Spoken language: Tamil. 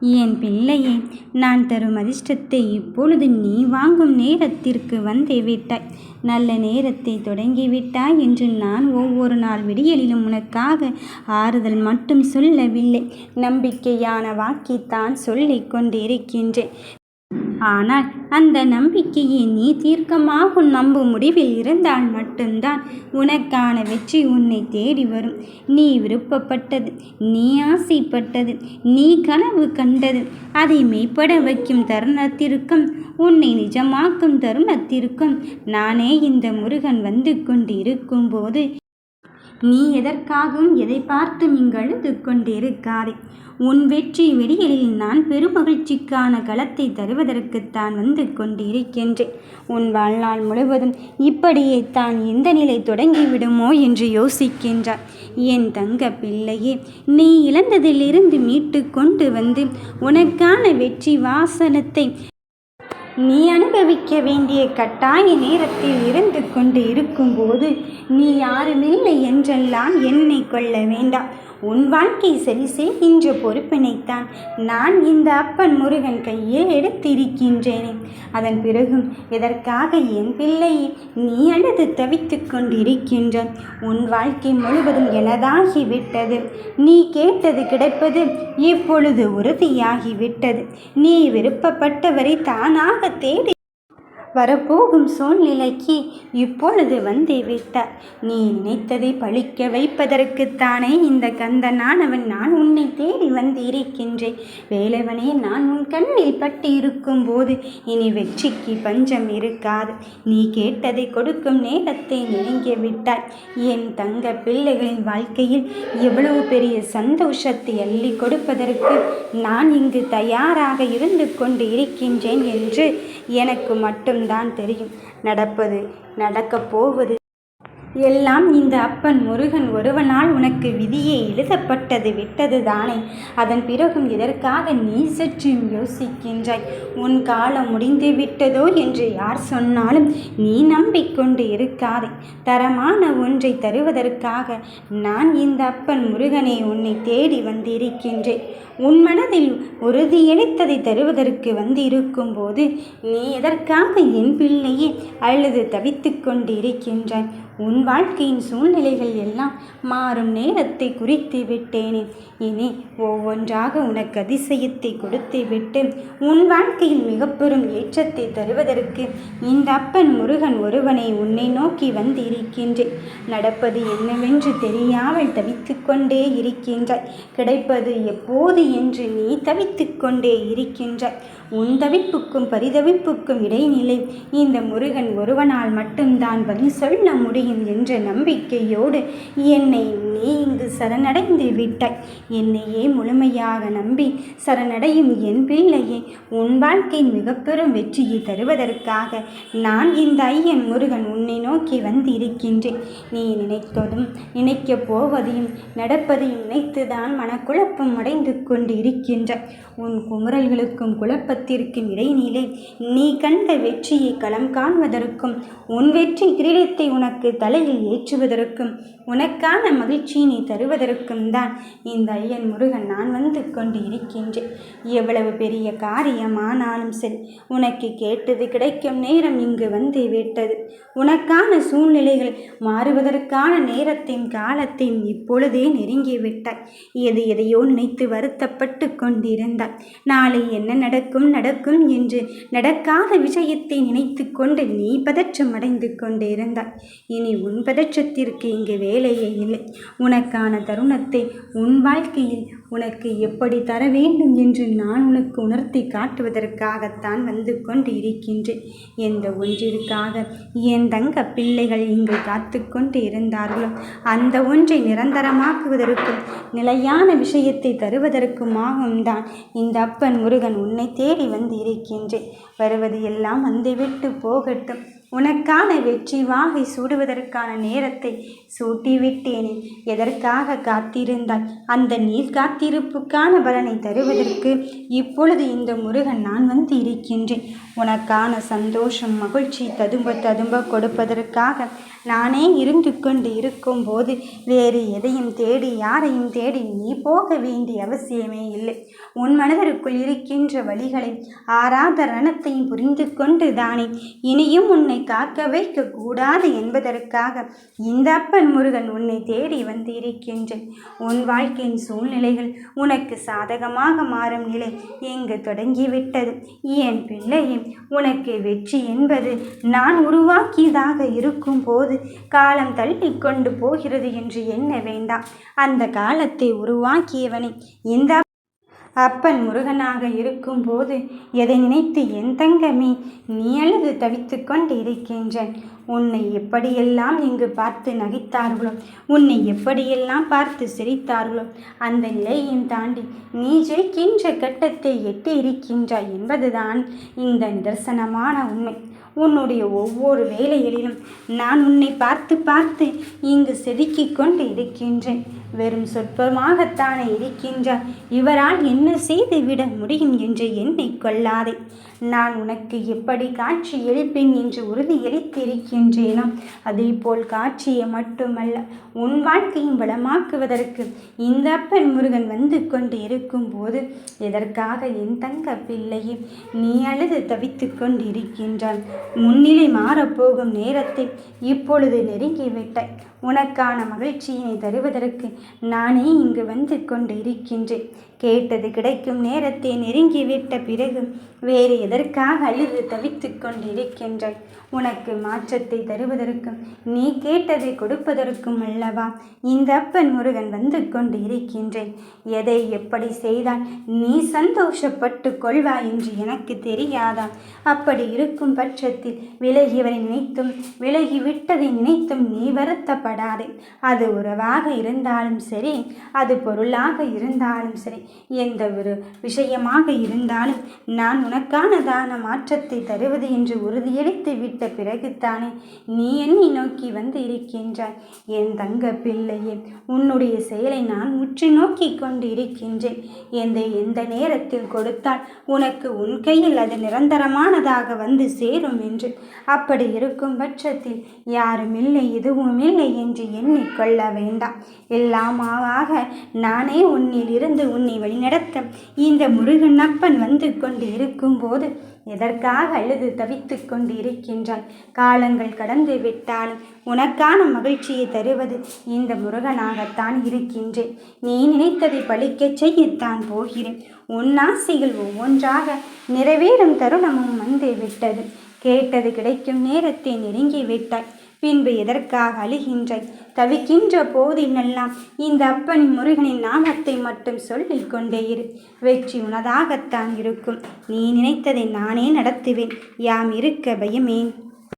என் பிள்ளையே நான் தரும் அதிர்ஷ்டத்தை இப்பொழுது நீ வாங்கும் நேரத்திற்கு வந்தே விட்டாய். நல்ல நேரத்தை தொடங்கிவிட்டாய் என்று நான் ஒவ்வொரு நாள் விடியலிலும் உனக்காக ஆறுதல் மட்டும் சொல்லவில்லை. நம்பிக்கையான வாக்கித்தான் சொல்லிக் கொண்டிருக்கின்றேன். ஆனால் அந்த நம்பிக்கையை நீ தீர்க்கமாக நம்பும் முடிவில் இருந்தால் மட்டும்தான் உனக்கான வெற்றி உன்னை தேடி வரும். நீ விருப்பப்பட்டது நீ ஆசைப்பட்டது நீ கனவு கண்டது அதை மெய்ப்பட வைக்கும் தருணத்திற்கும் உன்னை நிஜமாக்கும் தருணத்திற்கும் நானே இந்த முருகன் வந்து கொண்டு இருக்கும்போது நீ எதற்காகவும் எதை பார்த்தும் இங்கழுது கொண்டிருக்காதே உன் வெற்றி வெடியலில் நான் பெருமகிழ்ச்சிக்கான களத்தை தருவதற்குத்தான் வந்து கொண்டிருக்கின்றேன். உன் வாழ்நாள் முழுவதும் இப்படியே தான் எந்த நிலை தொடங்கிவிடுமோ என்று யோசிக்கின்றார். என் தங்க பிள்ளையே நீ இழந்ததிலிருந்து மீட்டு கொண்டு வந்து உனக்கான வெற்றி வாசனத்தை நீ அனுபவிக்க வேண்டிய கட்டாய நேரத்தில் இருந்து கொண்டு இருக்கும்போது நீ யாருமில்லை என்றெல்லாம் என்னை கொள்ள வேண்டாம். உன் வாழ்க்கை சரி செய்கின்ற பொறுப்பினைத்தான். நான் இந்த அப்பன் முருகன் கையில் எடுத்திருக்கின்றேனே. அதன் பிறகும் எதற்காக என் பிள்ளையை நீ அழுது தவித்து கொண்டிருக்கின்ற உன் வாழ்க்கை முழுவதும் எனதாகிவிட்டது. நீ கேட்டது கிடைப்பது இப்பொழுது உறுதியாகிவிட்டது. நீ விருப்பப்பட்டவரை தானாக தேடி வரப்போகும் சூழ்நிலைக்கு இப்பொழுது வந்து விட்டார் நீ நினைத்ததை பழிக்க வைப்பதற்குத்தானே இந்த கந்தனானவன் நான் உன்னை தேடி வந்து இருக்கின்றேன் வேலவனே நான் உன் கண்ணில் பட்டு இருக்கும்போது இனி வெற்றிக்கு பஞ்சம் இருக்காது. நீ கேட்டதை கொடுக்கும் நேரத்தை நெருங்கி விட்டாய். என் தங்க பிள்ளைகளின் வாழ்க்கையில் எவ்வளவு பெரிய சந்தோஷத்தை அள்ளி கொடுப்பதற்கு நான் இங்கு தயாராக இருந்து கொண்டு இருக்கின்றேன் என்று எனக்கு மட்டும் மட்டும்தான் தெரியும். நடப்பது நடக்கப் போவது எல்லாம் இந்த அப்பன் முருகன் ஒருவனால் உனக்கு விதியே எழுதப்பட்டது விட்டது தானே. அதன் பிறகும் எதற்காக நீ சற்றும் யோசிக்கின்றாய்? உன் காலம் முடிந்து விட்டதோ என்று யார் சொன்னாலும் நீ நம்பிக்கொண்டு இருக்காதே. தரமான ஒன்றை தருவதற்காக நான் இந்த அப்பன் முருகனை உன்னை தேடி வந்திருக்கின்றேன். உன் மனதில் உறுதியளித்ததை தருவதற்கு வந்திருக்கும் போது நீ எதற்காக என் பிள்ளையே அல்லது தவித்து கொண்டிருக்கின்றாய்? உன் வாழ்க்கையின் சூழ்நிலைகள் எல்லாம் மாறும் நேரத்தை குறித்து விட்டேனே. இனி ஒவ்வொன்றாக உனக்கு அதிசயத்தை கொடுத்து விட்டு உன் வாழ்க்கையில் மிகப்பெரும் ஏற்றத்தை தருவதற்கு இந்த அப்பன் முருகன் ஒருவனை உன்னை நோக்கி வந்திருக்கின்றேன். நடப்பது என்னவென்று தெரியாமல் தவித்து கொண்டே இருக்கின்றாய். கிடைப்பது எப்போது என்று நீ தவித்து கொண்டே இருக்கின்றாய். உன் தவிப்புக்கும் பரிதவிப்புக்கும் இடைநிலை இந்த முருகன் ஒருவனால் மட்டும்தான் பதில் சொல்ல முடியும். என்ற நம்பிக்கையோடு என்னை நீ இங்கு சரணடைந்து விட்டாய். என்னையே முழுமையாக நம்பி சரணடையும் என் பிள்ளையே உன் வாழ்க்கையின் மிக பெரும் வெற்றியை தருவதற்காக நான் இந்த ஐயன் முருகன் உன்னை நோக்கி வந்து இருக்கின்றேன் நீ நினைத்ததும் நினைக்கப் போவதையும் நடப்பதையும் நினைத்துதான் மனக்குழப்பம் அடைந்து கொண்டு இருக்கின்ற உன் குமுறல்களுக்கும் குழப்பத்திற்கும் இடைநிலை நீ கண்ட வெற்றியை களம் காண்பதற்கும் உன் வெற்றி கிரீடத்தை உனக்கு தலையில் ஏற்றுவதற்கும் உனக்கான மகிழ்ச்சியினை தருவதற்கும் தான் இந்த ஐயன் முருகன் நான் வந்து கொண்டு இருக்கின்றேன். எவ்வளவு பெரிய காரியமானாலும் சரி உனக்கு கேட்டது கிடைக்கும் நேரம் இங்கு வந்து விட்டது. உனக்கான சூழ்நிலைகள் மாறுவதற்கான நேரத்தையும் காலத்தையும் இப்பொழுதே நெருங்கிவிட்டாய் எது எதையோ நினைத்து வருத்தப்பட்டு கொண்டிருந்தாய். நாளை என்ன நடக்கும் நடக்கும் என்று நடக்காத விஷயத்தை நினைத்து கொண்டு நீ பதற்றம் அடைந்து கொண்டிருந்தாய். இனி உன் பதற்றத்திற்கு இங்கு வேலையே இல்லை. உனக்கான தருணத்தை உன் வாழ்க்கையில் உனக்கு எப்படி தர வேண்டும் என்று நான் உனக்கு உணர்த்தி காட்டுவதற்காகத்தான் வந்து கொண்டு இருக்கின்றேன் எந்த ஒன்றிற்காக? என் தங்க பிள்ளைகள் இங்கு காத்து கொண்டு இருந்தார்களோ? அந்த ஒன்றை நிரந்தரமாக்குவதற்கும் நிலையான விஷயத்தை தருவதற்குமாகவும் தான் இந்த அப்பன் முருகன் உன்னை தேடி வந்து இருக்கின்றேன். வருவது எல்லாம் வந்துவிட்டு போகட்டும். உனக்கான வெற்றி வாகை சூடுவதற்கான நேரத்தை சூட்டிவிட்டேனே. எதற்காக காத்திருந்தாய்? அந்த நீர் காத்திருப்புக்கான பலனை தருவதற்கு இப்பொழுது இந்த முருகன் நான் வந்து இருக்கின்றேன் உனக்கான சந்தோஷம் மகிழ்ச்சி ததும்ப ததும்ப கொடுப்பதற்காக நானே இருந்து கொண்டு இருக்கும்போது வேறு எதையும் தேடி யாரையும் தேடி நீ போக வேண்டிய அவசியமே இல்லை. உன் மனதிற்குள் இருக்கின்ற வழிகளை ஆறாத ரணத்தையும் புரிந்து கொண்டு தானே. இனியும் உன்னை காக்க வைக்க கூடாது என்பதற்காக இந்த அப்பன் முருகன் உன்னை தேடி வந்து இருக்கின்றேன் உன் வாழ்க்கையின் சூழ்நிலைகள் உனக்கு சாதகமாக மாறும் நிலை இங்கு தொடங்கிவிட்டது. என் பிள்ளையே உனக்கு வெற்றி என்பது நான் உருவாக்கியதாக இருக்கும் போது காலம் தள்ளி கொண்டு போகிறது என்று எண்ண வேண்டாம். அந்த காலத்தை உருவாக்கியவனை இந்த அப்பன் முருகனாக இருக்கும்போது எதை நினைத்து என் தங்கமே நீ அழுது தவித்து கொண்டு இருக்கின்றேன் உன்னை எப்படியெல்லாம் இங்கு பார்த்து நகைத்தார்களோ உன்னை எப்படியெல்லாம் பார்த்து சிரித்தார்களோ அந்த நிலையையும் தாண்டி நீ ஜெயிக்கின்ற கட்டத்தை எட்டி இருக்கின்றாய் என்பதுதான் இந்த நிதர்சனமான உண்மை. உன்னுடைய ஒவ்வொரு வேலைகளிலும் நான் உன்னை பார்த்து பார்த்து இங்கு செதுக்கிக் கொண்டு இருக்கின்றேன். வெறும் சொற்பமாகத்தானே இருக்கின்றார் இவரால் என்ன செய்து விட முடியும் என்று என்னை கொள்ளாதே. நான் உனக்கு எப்படி காட்சி எழுப்பேன் என்று உறுதியளித்து இருக்கின்றேனோ அதே போல் காட்சியை மட்டுமல்ல உன் வாழ்க்கையும் வளமாக்குவதற்கு இந்த அப்பன் முருகன் வந்து கொண்டு இருக்கும் போது எதற்காக என் தங்க பிள்ளையே நீ அழுது தவித்து கொண்டு இருக்கின்றான் முன்னிலை மாறப்போகும் நேரத்தை இப்பொழுது நெருங்கிவிட்டாய். உனக்கான மகிழ்ச்சியினை தருவதற்கு நானே இங்கு வந்து கொண்டு இருக்கின்றேன் கேட்டது கிடைக்கும் நேரத்தை நெருங்கிவிட்ட பிறகு வேறு எதற்காக அழுது தவித்து கொண்டிருக்கின்றாய்? உனக்கு மாற்றத்தை தருவதற்கும் நீ கேட்டதை கொடுப்பதற்கும் அல்லவா? இந்த அப்பன் முருகன் வந்து கொண்டு இருக்கின்றேன் எதை எப்படி செய்தால் நீ சந்தோஷப்பட்டு கொள்வாய் என்று எனக்கு தெரியாதா? அப்படி இருக்கும் பட்சத்தில் விலகியவரை நினைத்தும் விலகிவிட்டதை நினைத்தும் நீ வருத்தப்படாதே அது உறவாக இருந்தாலும் சரி அது பொருளாக இருந்தாலும் சரி எந்த ஒரு விஷயமாக இருந்தாலும் நான் உனக்கானதான மாற்றத்தை தருவது என்று உறுதியளித்து விட்ட பிறகுத்தானே நீ என்னை நோக்கி வந்து இருக்கின்றாய். என் தங்க பிள்ளையே உன்னுடைய செயலை நான் உற்று நோக்கி கொண்டு இருக்கின்றேன் எந்த எந்த நேரத்தில் கொடுத்தால் உனக்கு உன் கையில் அது நிரந்தரமானதாக வந்து சேரும் என்று. அப்படி இருக்கும் பட்சத்தில் யாரும் இல்லை எதுவும் இல்லை என்று எண்ணிக்கொள்ள வேண்டாம். எல்லாமாக நானே உன்னிலிருந்து உன்னை வழிநடத்த இந்த முருகன் அப்பன் வந்து கொண்டு இருக்கும்போது எதற்காக அழுது தவித்து கொண்டு இருக்கின்றான் காலங்கள் கடந்து விட்டாலும் உனக்கான மகிழ்ச்சியை தருவது இந்த முருகனாகத்தான் இருக்கின்றேன். நீ நினைத்ததை பழிக்கச் செய்யத்தான் போகிறேன். உன் ஆசைகள் ஒவ்வொன்றாக நிறைவேறும் தருணமும் வந்து விட்டது. கேட்டது கிடைக்கும் நேரத்தை நெருங்கி விட்டாய். பின்பு எதற்காக அழுகின்றாய்? தவிக்கின்ற போதினெல்லாம் இந்த அப்பன் முருகனின் நாமத்தை மட்டும் சொல்லிக் கொண்டே இரு. வெற்றி உனதாகத்தான் இருக்கும். நீ நினைத்ததை நானே நடத்துவேன். யாம் இருக்க பயமேன்.